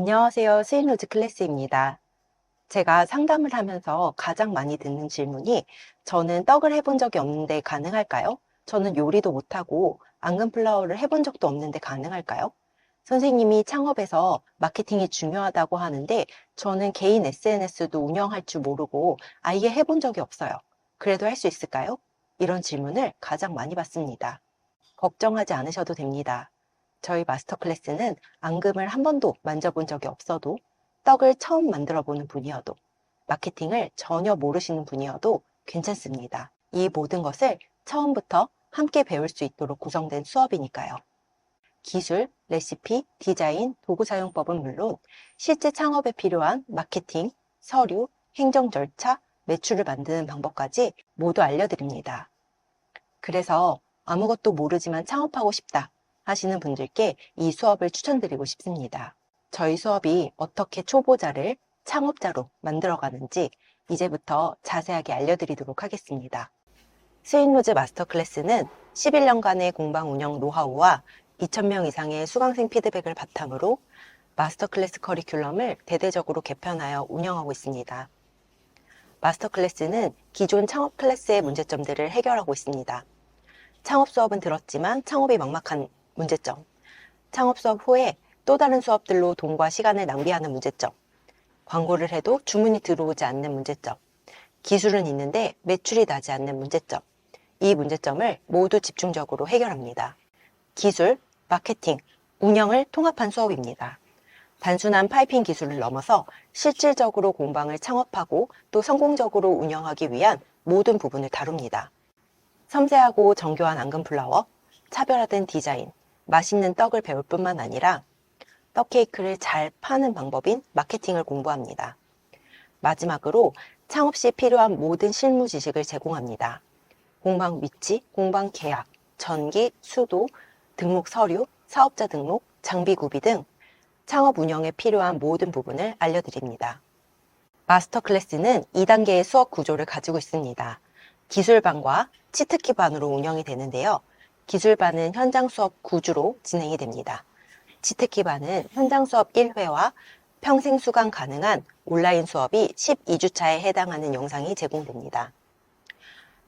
안녕하세요. 스윈로즈 클래스입니다. 제가 상담을 하면서 가장 많이 듣는 질문이 저는 떡을 해본 적이 없는데 가능할까요? 저는 요리도 못하고 앙금 플라워를 해본 적도 없는데 가능할까요? 선생님이 창업에서 마케팅이 중요하다고 하는데 저는 개인 SNS도 운영할 줄 모르고 아예 해본 적이 없어요. 그래도 할 수 있을까요? 이런 질문을 가장 많이 받습니다. 걱정하지 않으셔도 됩니다. 저희 마스터 클래스는 앙금을 한 번도 만져본 적이 없어도 떡을 처음 만들어 보는 분이어도 마케팅을 전혀 모르시는 분이어도 괜찮습니다. 이 모든 것을 처음부터 함께 배울 수 있도록 구성된 수업이니까요. 기술, 레시피, 디자인, 도구 사용법은 물론 실제 창업에 필요한 마케팅, 서류, 행정 절차, 매출을 만드는 방법까지 모두 알려드립니다. 그래서 아무것도 모르지만 창업하고 싶다 하시는 분들께 이 수업을 추천드리고 싶습니다. 저희 수업이 어떻게 초보자를 창업자로 만들어가는지 이제부터 자세하게 알려드리도록 하겠습니다. 스윈로즈 마스터 클래스는 11년간의 공방 운영 노하우와 2,000명 이상의 수강생 피드백을 바탕으로 마스터 클래스 커리큘럼을 대대적으로 개편하여 운영하고 있습니다. 마스터 클래스는 기존 창업 클래스의 문제점들을 해결하고 있습니다. 창업 수업은 들었지만 창업이 막막한 문제점, 창업 수업 후에 또 다른 수업들로 돈과 시간을 낭비하는 문제점, 광고를 해도 주문이 들어오지 않는 문제점, 기술은 있는데 매출이 나지 않는 문제점, 이 문제점을 모두 집중적으로 해결합니다. 기술, 마케팅, 운영을 통합한 수업입니다. 단순한 파이핑 기술을 넘어서 실질적으로 공방을 창업하고 또 성공적으로 운영하기 위한 모든 부분을 다룹니다. 섬세하고 정교한 앙금 플라워, 차별화된 디자인, 맛있는 떡을 배울 뿐만 아니라 떡 케이크를 잘 파는 방법인 마케팅을 공부합니다. 마지막으로 창업 시 필요한 모든 실무 지식을 제공합니다. 공방 위치, 공방 계약, 전기, 수도, 등록 서류, 사업자 등록, 장비 구비 등 창업 운영에 필요한 모든 부분을 알려드립니다. 마스터 클래스는 2단계의 수업 구조를 가지고 있습니다. 기술반과 치트키반으로 운영이 되는데요. 기술반은 현장 수업 9주로 진행이 됩니다. 치트키반은 현장 수업 1회와 평생 수강 가능한 온라인 수업이 12주차에 해당하는 영상이 제공됩니다.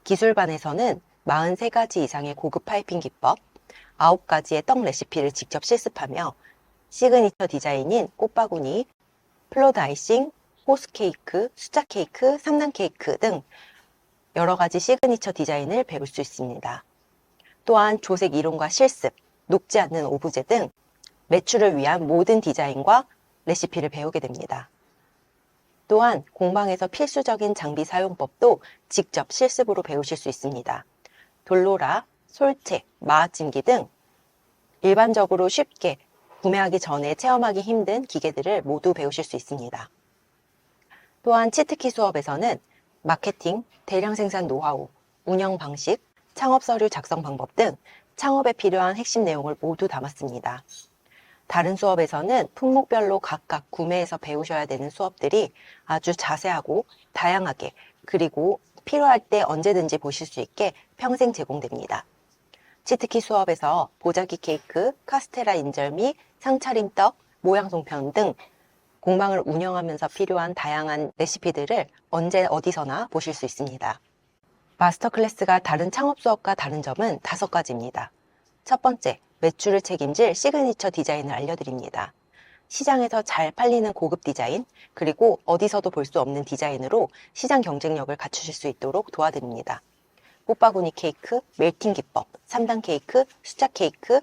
기술반에서는 43가지 이상의 고급 파이핑 기법, 9가지의 떡 레시피를 직접 실습하며 시그니처 디자인인 꽃바구니, 플로드 아이싱, 호스 케이크, 숫자 케이크, 3단 케이크 등 여러 가지 시그니처 디자인을 배울 수 있습니다. 또한 조색 이론과 실습, 녹지 않는 오브제 등 매출을 위한 모든 디자인과 레시피를 배우게 됩니다. 또한 공방에서 필수적인 장비 사용법도 직접 실습으로 배우실 수 있습니다. 돌로라, 솔책, 마하찜기 등 일반적으로 쉽게 구매하기 전에 체험하기 힘든 기계들을 모두 배우실 수 있습니다. 또한 치트키 수업에서는 마케팅, 대량 생산 노하우, 운영 방식, 창업 서류 작성 방법 등 창업에 필요한 핵심 내용을 모두 담았습니다. 다른 수업에서는 품목별로 각각 구매해서 배우셔야 되는 수업들이 아주 자세하고 다양하게 그리고 필요할 때 언제든지 보실 수 있게 평생 제공됩니다. 치트키 수업에서 보자기 케이크, 카스테라 인절미, 상차림떡, 모양 송편 등 공방을 운영하면서 필요한 다양한 레시피들을 언제 어디서나 보실 수 있습니다. 마스터 클래스가 다른 창업 수업과 다른 점은 다섯 가지입니다. 첫 번째, 매출을 책임질 시그니처 디자인을 알려드립니다. 시장에서 잘 팔리는 고급 디자인, 그리고 어디서도 볼 수 없는 디자인으로 시장 경쟁력을 갖추실 수 있도록 도와드립니다. 꽃바구니 케이크, 멜팅 기법, 3단 케이크, 숫자 케이크,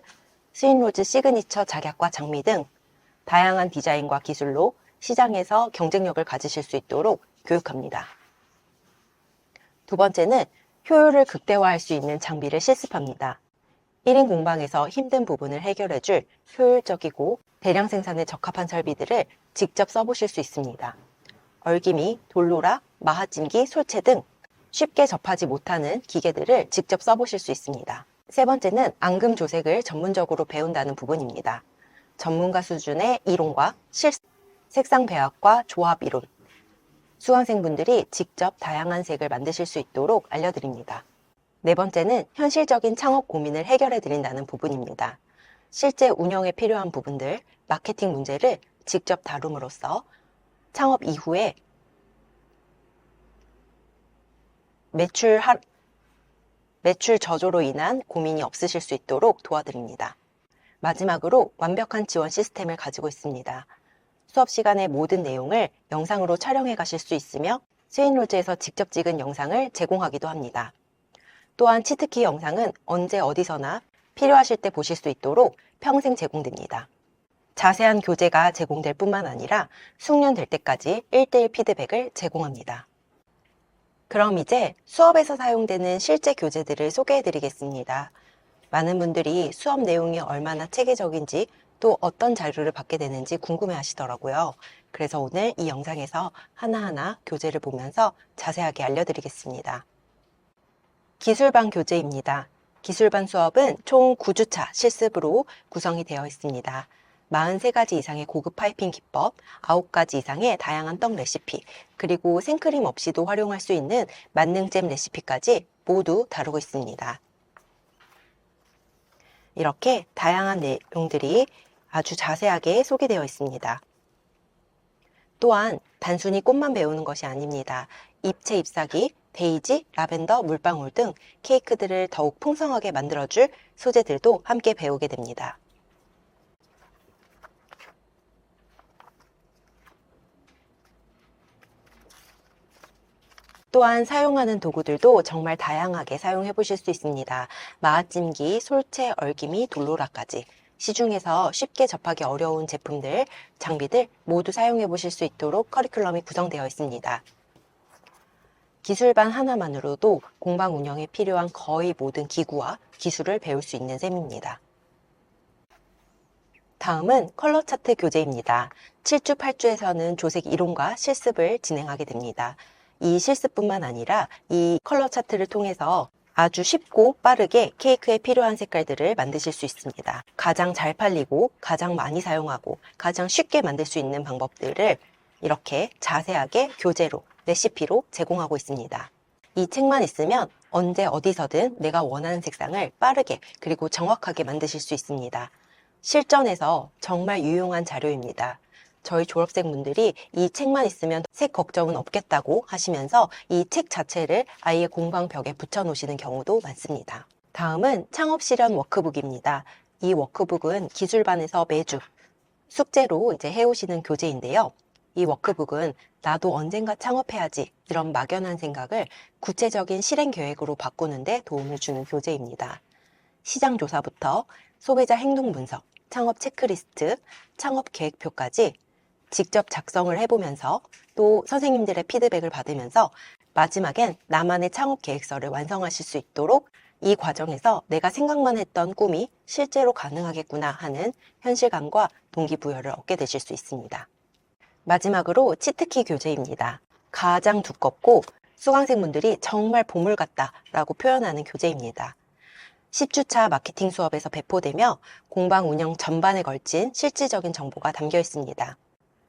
스윈로즈 시그니처 작약과 장미 등 다양한 디자인과 기술로 시장에서 경쟁력을 가지실 수 있도록 교육합니다. 두 번째는 효율을 극대화할 수 있는 장비를 실습합니다. 1인 공방에서 힘든 부분을 해결해줄 효율적이고 대량 생산에 적합한 설비들을 직접 써보실 수 있습니다. 얼기미, 돌로라, 마하찜기, 솔채 등 쉽게 접하지 못하는 기계들을 직접 써보실 수 있습니다. 세 번째는 앙금 조색을 전문적으로 배운다는 부분입니다. 전문가 수준의 이론과 실습, 색상 배합과 조합 이론, 수강생분들이 직접 다양한 색을 만드실 수 있도록 알려드립니다. 네 번째는 현실적인 창업 고민을 해결해 드린다는 부분입니다. 실제 운영에 필요한 부분들, 마케팅 문제를 직접 다룸으로써 창업 이후에 매출 하, 매출 저조로 인한 고민이 없으실 수 있도록 도와드립니다. 마지막으로 완벽한 지원 시스템을 가지고 있습니다. 수업 시간의 모든 내용을 영상으로 촬영해 가실 수 있으며 스윈로즈에서 직접 찍은 영상을 제공하기도 합니다. 또한 치트키 영상은 언제 어디서나 필요하실 때 보실 수 있도록 평생 제공됩니다. 자세한 교재가 제공될 뿐만 아니라 숙련될 때까지 1대1 피드백을 제공합니다. 그럼 이제 수업에서 사용되는 실제 교재들을 소개해 드리겠습니다. 많은 분들이 수업 내용이 얼마나 체계적인지 또 어떤 자료를 받게 되는지 궁금해 하시더라고요. 그래서 오늘 이 영상에서 하나하나 교재를 보면서 자세하게 알려드리겠습니다. 기술반 교재입니다. 기술반 수업은 총 9주차 실습으로 구성이 되어 있습니다. 43가지 이상의 고급 파이핑 기법, 9가지 이상의 다양한 떡 레시피, 그리고 생크림 없이도 활용할 수 있는 만능잼 레시피까지 모두 다루고 있습니다. 이렇게 다양한 내용들이 아주 자세하게 소개되어 있습니다. 또한 단순히 꽃만 배우는 것이 아닙니다. 잎채 잎사귀, 데이지, 라벤더, 물방울 등 케이크들을 더욱 풍성하게 만들어줄 소재들도 함께 배우게 됩니다. 또한 사용하는 도구들도 정말 다양하게 사용해 보실 수 있습니다. 마아찜기, 솔채, 얼기미, 돌로라까지 시중에서 쉽게 접하기 어려운 제품들, 장비들 모두 사용해 보실 수 있도록 커리큘럼이 구성되어 있습니다. 기술반 하나만으로도 공방 운영에 필요한 거의 모든 기구와 기술을 배울 수 있는 셈입니다. 다음은 컬러 차트 교재입니다. 7주, 8주에서는 조색 이론과 실습을 진행하게 됩니다. 이 실습뿐만 아니라 이 컬러 차트를 통해서 아주 쉽고 빠르게 케이크에 필요한 색깔들을 만드실 수 있습니다. 가장 잘 팔리고 가장 많이 사용하고 가장 쉽게 만들 수 있는 방법들을 이렇게 자세하게 교재로 레시피로 제공하고 있습니다. 이 책만 있으면 언제 어디서든 내가 원하는 색상을 빠르게 그리고 정확하게 만드실 수 있습니다. 실전에서 정말 유용한 자료입니다. 저희 졸업생분들이 이 책만 있으면 색 걱정은 없겠다고 하시면서 이 책 자체를 아이의 공방벽에 붙여 놓으시는 경우도 많습니다. 다음은 창업 실현 워크북입니다. 이 워크북은 기술반에서 매주 숙제로 이제 해오시는 교재인데요. 이 워크북은 나도 언젠가 창업해야지 이런 막연한 생각을 구체적인 실행 계획으로 바꾸는데 도움을 주는 교재입니다. 시장 조사부터 소비자 행동 분석, 창업 체크리스트, 창업 계획표까지 직접 작성을 해보면서 또 선생님들의 피드백을 받으면서 마지막엔 나만의 창업 계획서를 완성하실 수 있도록 이 과정에서 내가 생각만 했던 꿈이 실제로 가능하겠구나 하는 현실감과 동기부여를 얻게 되실 수 있습니다. 마지막으로 치트키 교재입니다. 가장 두껍고 수강생분들이 정말 보물 같다라고 표현하는 교재입니다. 10주차 마케팅 수업에서 배포되며 공방 운영 전반에 걸친 실질적인 정보가 담겨 있습니다.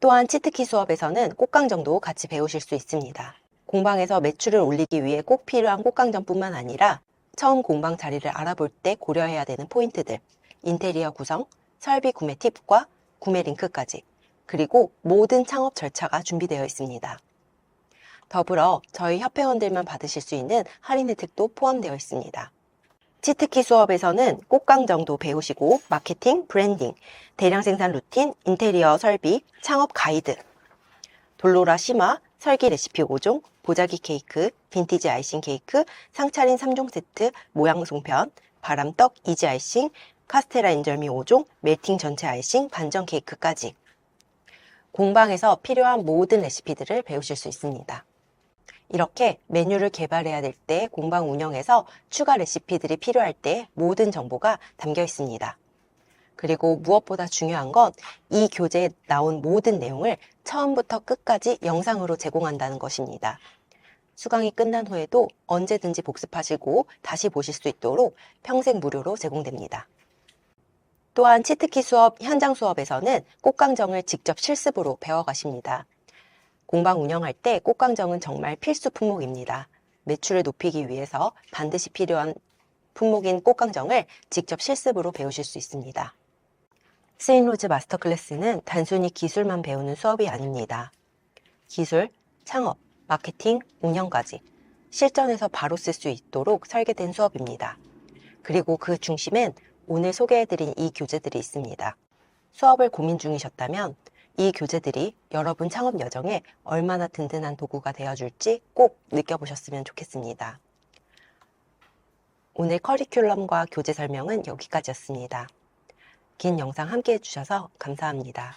또한 치트키 수업에서는 꽃강정도 같이 배우실 수 있습니다. 공방에서 매출을 올리기 위해 꼭 필요한 꽃강정뿐만 아니라 처음 공방 자리를 알아볼 때 고려해야 되는 포인트들, 인테리어 구성, 설비 구매 팁과 구매 링크까지, 그리고 모든 창업 절차가 준비되어 있습니다. 더불어 저희 협회원들만 받으실 수 있는 할인 혜택도 포함되어 있습니다. 치트키 수업에서는 꽃강정도 배우시고 마케팅, 브랜딩, 대량 생산 루틴, 인테리어 설비, 창업 가이드, 돌로라 심화, 설기 레시피 5종, 보자기 케이크, 빈티지 아이싱 케이크, 상차린 3종 세트, 모양 송편, 바람떡, 이지 아이싱, 카스테라 인절미 5종, 멜팅 전체 아이싱, 반전 케이크까지 공방에서 필요한 모든 레시피들을 배우실 수 있습니다. 이렇게 메뉴를 개발해야 될 때 공방 운영에서 추가 레시피들이 필요할 때 모든 정보가 담겨 있습니다. 그리고 무엇보다 중요한 건 이 교재에 나온 모든 내용을 처음부터 끝까지 영상으로 제공한다는 것입니다. 수강이 끝난 후에도 언제든지 복습하시고 다시 보실 수 있도록 평생 무료로 제공됩니다. 또한 치트키 수업, 현장 수업에서는 꽃강정을 직접 실습으로 배워가십니다. 공방 운영할 때 꽃강정은 정말 필수 품목입니다. 매출을 높이기 위해서 반드시 필요한 품목인 꽃강정을 직접 실습으로 배우실 수 있습니다. 스인로즈 마스터 클래스는 단순히 기술만 배우는 수업이 아닙니다. 기술, 창업, 마케팅, 운영까지 실전에서 바로 쓸 수 있도록 설계된 수업입니다. 그리고 그 중심엔 오늘 소개해드린 이 교재들이 있습니다. 수업을 고민 중이셨다면 이 교재들이 여러분 창업 여정에 얼마나 든든한 도구가 되어줄지 꼭 느껴보셨으면 좋겠습니다. 오늘 커리큘럼과 교재 설명은 여기까지였습니다. 긴 영상 함께 해주셔서 감사합니다.